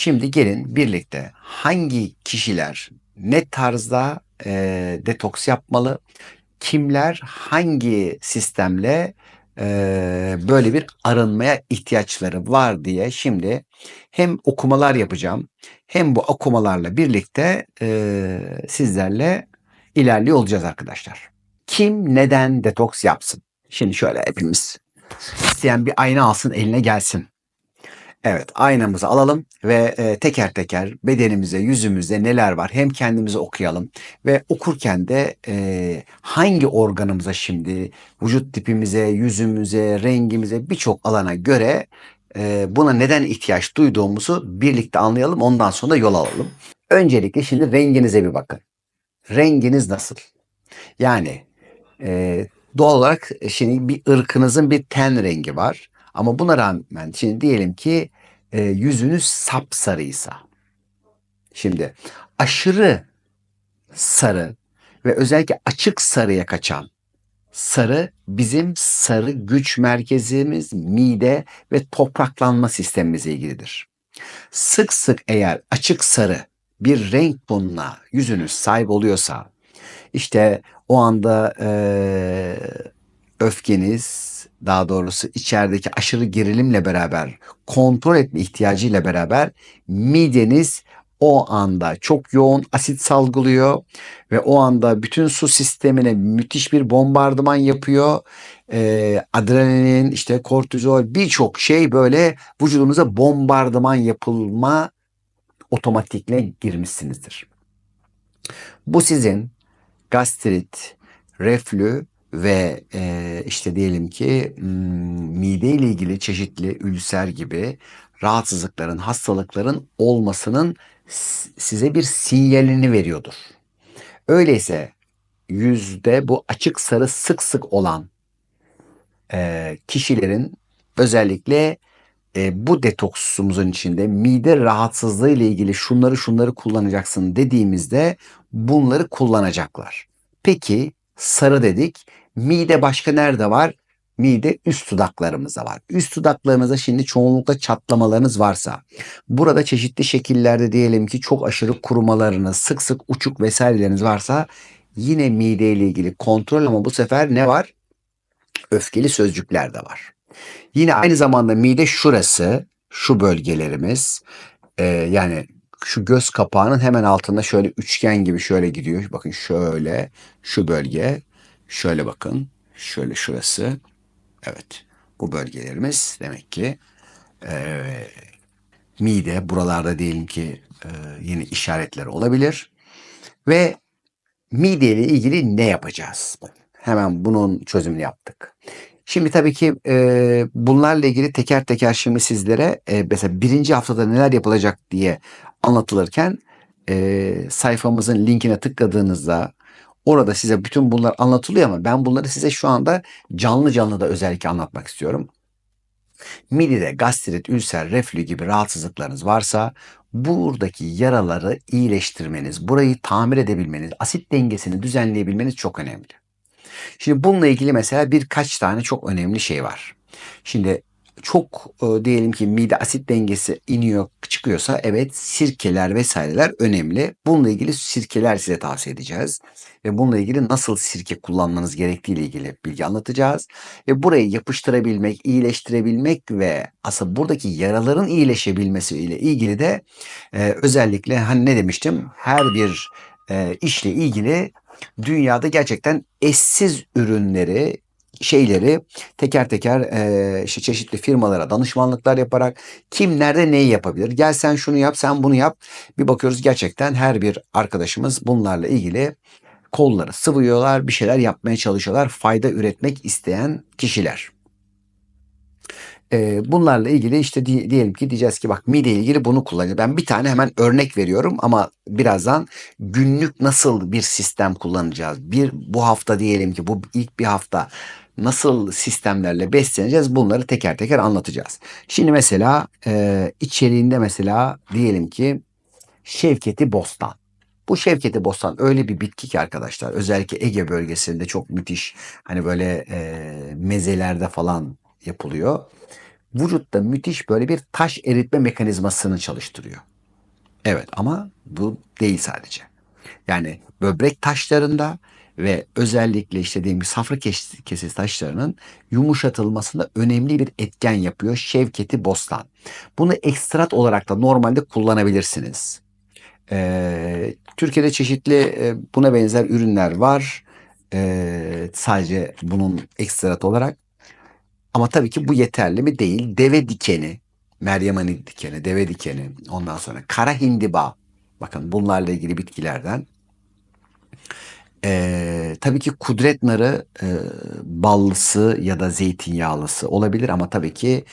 Şimdi gelin birlikte hangi kişiler ne tarzda e, detoks yapmalı, kimler hangi sistemle e, böyle bir arınmaya ihtiyaçları var diye şimdi hem okumalar yapacağım hem bu okumalarla birlikte e, sizlerle ilerliyor olacağız arkadaşlar. Kim neden detoks yapsın? Şimdi şöyle hepimiz isteyen bir ayna alsın eline gelsin. Evet aynamızı alalım ve e, teker teker bedenimize, yüzümüzde neler var hem kendimize okuyalım ve okurken de e, hangi organımıza şimdi vücut tipimize, yüzümüze, rengimize birçok alana göre e, buna neden ihtiyaç duyduğumuzu birlikte anlayalım ondan sonra yol alalım. Öncelikle şimdi renginize bir bakın. Renginiz nasıl? Yani e, doğal olarak şimdi bir ırkınızın bir ten rengi var. Ama buna rağmen şimdi diyelim ki e, yüzünüz sapsarıysa. Şimdi aşırı sarı ve özellikle açık sarıya kaçan sarı bizim sarı güç merkezimiz mide ve topraklanma sistemimizle ilgilidir. Sık sık eğer açık sarı bir renk tonuna yüzünüz sahip oluyorsa işte o anda e, öfkeniz daha doğrusu içerideki aşırı gerilimle beraber kontrol etme ihtiyacıyla beraber mideniz o anda çok yoğun asit salgılıyor ve o anda bütün su sistemine müthiş bir bombardıman yapıyor. Ee, adrenalin, işte kortizol birçok şey böyle vücudunuza bombardıman yapılma otomatikle girmişsinizdir. Bu sizin gastrit, reflü ve e, işte diyelim ki mide ile ilgili çeşitli ülser gibi rahatsızlıkların, hastalıkların olmasının size bir sinyalini veriyordur. Öyleyse yüzde bu açık sarı sık sık olan e, kişilerin özellikle e, bu detoksumuzun içinde mide rahatsızlığı ile ilgili şunları şunları kullanacaksın dediğimizde bunları kullanacaklar. Peki sarı dedik. Mide başka nerede var? Mide üst dudaklarımızda var. Üst dudaklarınızda şimdi çoğunlukla çatlamalarınız varsa, burada çeşitli şekillerde diyelim ki çok aşırı kurumalarınız, sık sık uçuk vesaireleriniz varsa yine mide ile ilgili kontrol ama bu sefer ne var? Öfkeli sözcükler de var. Yine aynı zamanda mide şurası, şu bölgelerimiz e, yani şu göz kapağının hemen altında şöyle üçgen gibi şöyle gidiyor. Bakın şöyle şu bölge şöyle bakın şöyle şurası evet bu bölgelerimiz demek ki e, mide buralarda diyelim ki e, yeni işaretler olabilir ve mide ile ilgili ne yapacağız? Hemen bunun çözümünü yaptık. Şimdi tabii ki e, bunlarla ilgili teker teker şimdi sizlere e, mesela birinci haftada neler yapılacak diye anlatılırken e, sayfamızın linkine tıkladığınızda orada size bütün bunlar anlatılıyor ama ben bunları size şu anda canlı canlı da özellikle anlatmak istiyorum. Midede gastrit, ülser, reflü gibi rahatsızlıklarınız varsa buradaki yaraları iyileştirmeniz, burayı tamir edebilmeniz, asit dengesini düzenleyebilmeniz çok önemli. Şimdi bununla ilgili mesela birkaç tane çok önemli şey var. Şimdi çok e, diyelim ki mide asit dengesi iniyor çıkıyorsa evet sirkeler vesaireler önemli. Bununla ilgili sirkeler size tavsiye edeceğiz. Ve bununla ilgili nasıl sirke kullanmanız gerektiği ile ilgili bilgi anlatacağız. Ve burayı yapıştırabilmek, iyileştirebilmek ve aslında buradaki yaraların iyileşebilmesi ile ilgili de e, özellikle hani ne demiştim her bir e, işle ilgili dünyada gerçekten eşsiz ürünleri şeyleri teker teker e, işte çeşitli firmalara danışmanlıklar yaparak kim nerede neyi yapabilir? Gel sen şunu yap, sen bunu yap. Bir bakıyoruz gerçekten her bir arkadaşımız bunlarla ilgili kolları sıvıyorlar, bir şeyler yapmaya çalışıyorlar. Fayda üretmek isteyen kişiler. E, bunlarla ilgili işte di- diyelim ki diyeceğiz ki bak mide ile ilgili bunu kullanacağız. Ben bir tane hemen örnek veriyorum ama birazdan günlük nasıl bir sistem kullanacağız? Bir bu hafta diyelim ki bu ilk bir hafta nasıl sistemlerle besleneceğiz bunları teker teker anlatacağız. Şimdi mesela e, içeriğinde mesela diyelim ki Şevketi Bostan. Bu Şevketi Bostan öyle bir bitki ki arkadaşlar özellikle Ege bölgesinde çok müthiş hani böyle e, mezelerde falan yapılıyor. vücutta müthiş böyle bir taş eritme mekanizmasını çalıştırıyor. Evet ama bu değil sadece. Yani böbrek taşlarında ve özellikle işte dediğim gibi safra kes- kesesi taşlarının yumuşatılmasında önemli bir etken yapıyor Şevketi Bostan. Bunu ekstrat olarak da normalde kullanabilirsiniz. Ee, Türkiye'de çeşitli e, buna benzer ürünler var. Ee, sadece bunun ekstrat olarak. Ama tabii ki bu yeterli mi? Değil. Deve dikeni, Meryem Ani dikeni, deve dikeni, ondan sonra kara hindiba. Bakın bunlarla ilgili bitkilerden. Ee, tabii ki kudret narı e, ballısı ya da zeytinyağlısı olabilir ama tabii ki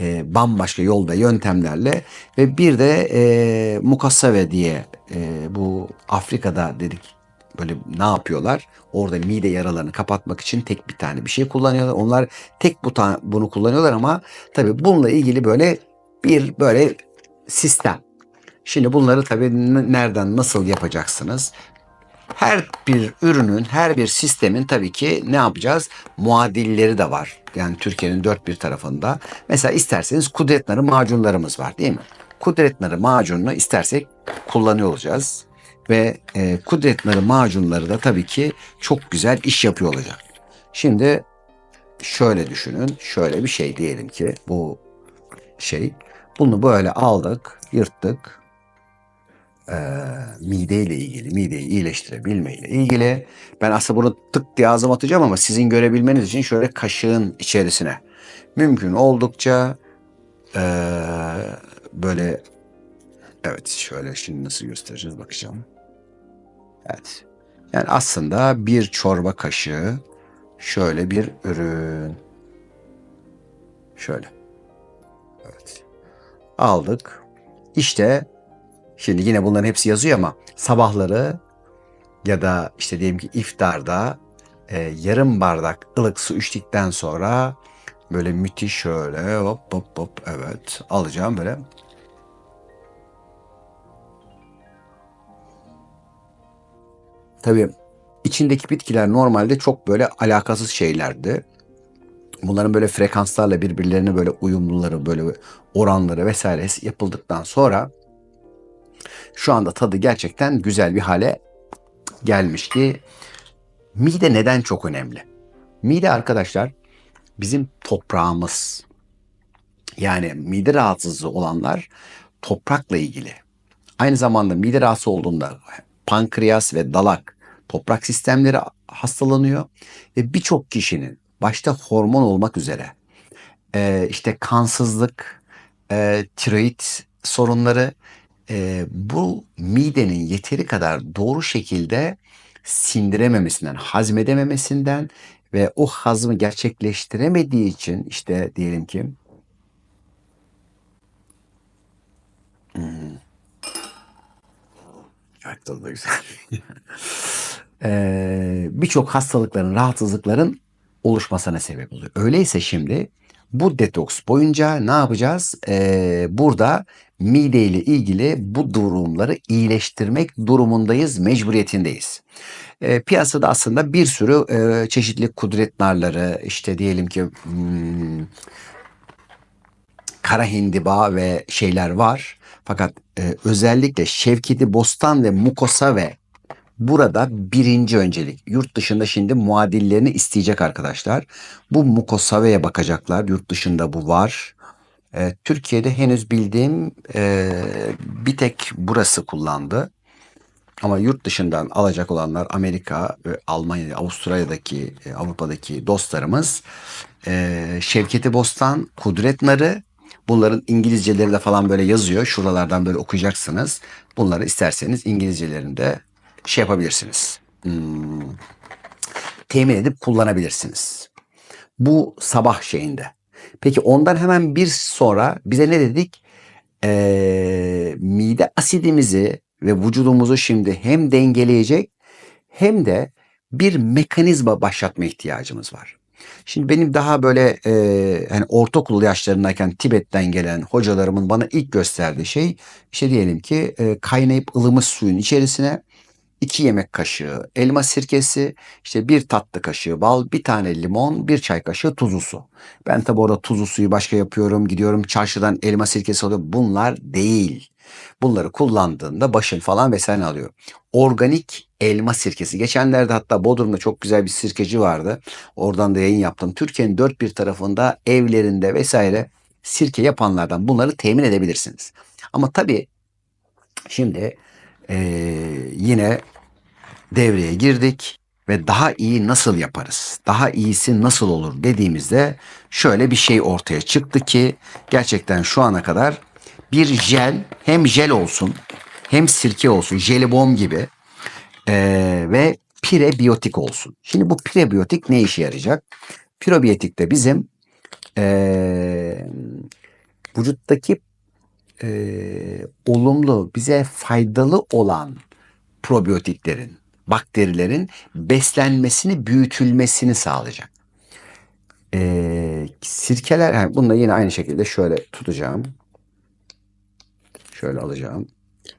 e, bambaşka yol ve yöntemlerle ve bir de e, mukasave diye e, bu Afrika'da dedik böyle ne yapıyorlar? Orada mide yaralarını kapatmak için tek bir tane bir şey kullanıyorlar. Onlar tek bu bunu kullanıyorlar ama tabii bununla ilgili böyle bir böyle sistem. Şimdi bunları tabii nereden nasıl yapacaksınız? Her bir ürünün, her bir sistemin tabii ki ne yapacağız? Muadilleri de var. Yani Türkiye'nin dört bir tarafında. Mesela isterseniz kudret narı macunlarımız var değil mi? Kudret narı macununu istersek kullanıyor olacağız. Ve e, kudret macunları da tabii ki çok güzel iş yapıyor olacak. Şimdi şöyle düşünün. Şöyle bir şey diyelim ki bu şey. Bunu böyle aldık, yırttık e, mideyle ilgili, mideyi iyileştirebilmeyle ilgili. Ben aslında bunu tık diye ağzıma atacağım ama sizin görebilmeniz için şöyle kaşığın içerisine mümkün oldukça e, böyle evet şöyle şimdi nasıl göstereceğiz bakacağım. Evet. Yani aslında bir çorba kaşığı şöyle bir ürün. Şöyle. Evet. Aldık. İşte Şimdi yine bunların hepsi yazıyor ama sabahları ya da işte diyelim ki iftarda e, yarım bardak ılık su içtikten sonra böyle müthiş şöyle hop hop hop evet alacağım böyle. Tabii içindeki bitkiler normalde çok böyle alakasız şeylerdi. Bunların böyle frekanslarla birbirlerine böyle uyumluları, böyle oranları vesaire yapıldıktan sonra şu anda tadı gerçekten güzel bir hale gelmiş ki mide neden çok önemli? Mide arkadaşlar bizim toprağımız. Yani mide rahatsızlığı olanlar toprakla ilgili. Aynı zamanda mide rahatsız olduğunda pankreas ve dalak toprak sistemleri hastalanıyor ve birçok kişinin başta hormon olmak üzere e, işte kansızlık, e, tiroid sorunları e, bu midenin yeteri kadar doğru şekilde sindirememesinden, hazmedememesinden ve o hazmı gerçekleştiremediği için işte diyelim ki hmm, evet da güzel. Ee, birçok hastalıkların, rahatsızlıkların oluşmasına sebep oluyor. Öyleyse şimdi bu detoks boyunca ne yapacağız? Ee, burada mide ile ilgili bu durumları iyileştirmek durumundayız, mecburiyetindeyiz. Ee, piyasada aslında bir sürü e, çeşitli kudret narları, işte diyelim ki hmm, kara hindiba ve şeyler var. Fakat e, özellikle Şevketi Bostan ve Mukosave burada birinci öncelik. Yurt dışında şimdi muadillerini isteyecek arkadaşlar. Bu Mukosave'ye bakacaklar. Yurt dışında bu var. E, Türkiye'de henüz bildiğim e, bir tek burası kullandı. Ama yurt dışından alacak olanlar Amerika, ve Almanya, Avustralya'daki, e, Avrupa'daki dostlarımız e, Şevketi Bostan, Kudret Narı, bunların İngilizceleri de falan böyle yazıyor. Şuralardan böyle okuyacaksınız. Bunları isterseniz İngilizcelerinde şey yapabilirsiniz. Hmm, temin edip kullanabilirsiniz. Bu sabah şeyinde. Peki ondan hemen bir sonra bize ne dedik? Ee, mide asidimizi ve vücudumuzu şimdi hem dengeleyecek hem de bir mekanizma başlatma ihtiyacımız var. Şimdi benim daha böyle e, hani ortaokul yaşlarındayken Tibet'ten gelen hocalarımın bana ilk gösterdiği şey işte diyelim ki e, kaynayıp ılımış suyun içerisine 2 yemek kaşığı elma sirkesi, işte bir tatlı kaşığı bal, bir tane limon, bir çay kaşığı tuzlu su. Ben tabi orada tuzlu suyu başka yapıyorum. Gidiyorum çarşıdan elma sirkesi alıyorum. Bunlar değil. Bunları kullandığında başın falan vesaire alıyor. Organik elma sirkesi. Geçenlerde hatta Bodrum'da çok güzel bir sirkeci vardı. Oradan da yayın yaptım. Türkiye'nin dört bir tarafında evlerinde vesaire sirke yapanlardan bunları temin edebilirsiniz. Ama tabii şimdi eee, yine devreye girdik ve daha iyi nasıl yaparız? Daha iyisi nasıl olur dediğimizde şöyle bir şey ortaya çıktı ki gerçekten şu ana kadar bir jel hem jel olsun hem sirke olsun jelibon gibi eee, ve prebiyotik olsun. Şimdi bu prebiyotik ne işe yarayacak? Prebiyotik de bizim eee vücuttaki eee, olumlu bize faydalı olan probiyotiklerin, bakterilerin beslenmesini, büyütülmesini sağlayacak. Eee, sirkeler, ha, bunu da yine aynı şekilde şöyle tutacağım. Şöyle alacağım.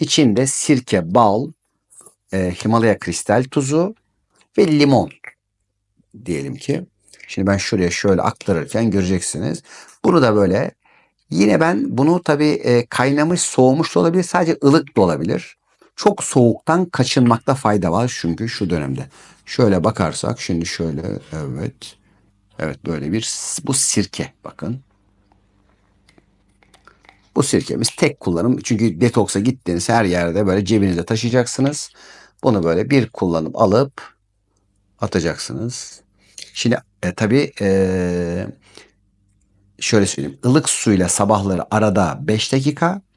İçinde sirke, bal, eee, Himalaya kristal tuzu ve limon diyelim ki. Şimdi ben şuraya şöyle aktarırken göreceksiniz. Bunu da böyle yine ben bunu tabii e, kaynamış soğumuş da olabilir sadece ılık da olabilir. Çok soğuktan kaçınmakta fayda var çünkü şu dönemde. Şöyle bakarsak şimdi şöyle evet. Evet böyle bir bu sirke bakın. Bu sirkemiz tek kullanım. Çünkü detoksa gittiğiniz her yerde böyle cebinizde taşıyacaksınız. Bunu böyle bir kullanım alıp atacaksınız. Şimdi e, tabii e, şöyle söyleyeyim. ılık suyla sabahları arada 5 dakika.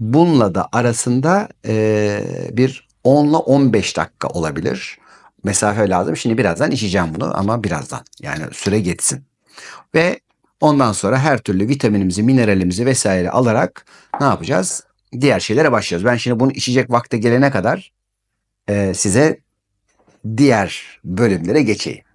Bununla da arasında e, bir 10 ile 15 dakika olabilir. Mesafe lazım. Şimdi birazdan içeceğim bunu ama birazdan. Yani süre geçsin. Ve ondan sonra her türlü vitaminimizi, mineralimizi vesaire alarak ne yapacağız? Diğer şeylere başlayacağız. Ben şimdi bunu içecek vakte gelene kadar e, size diğer bölümlere geçeyim.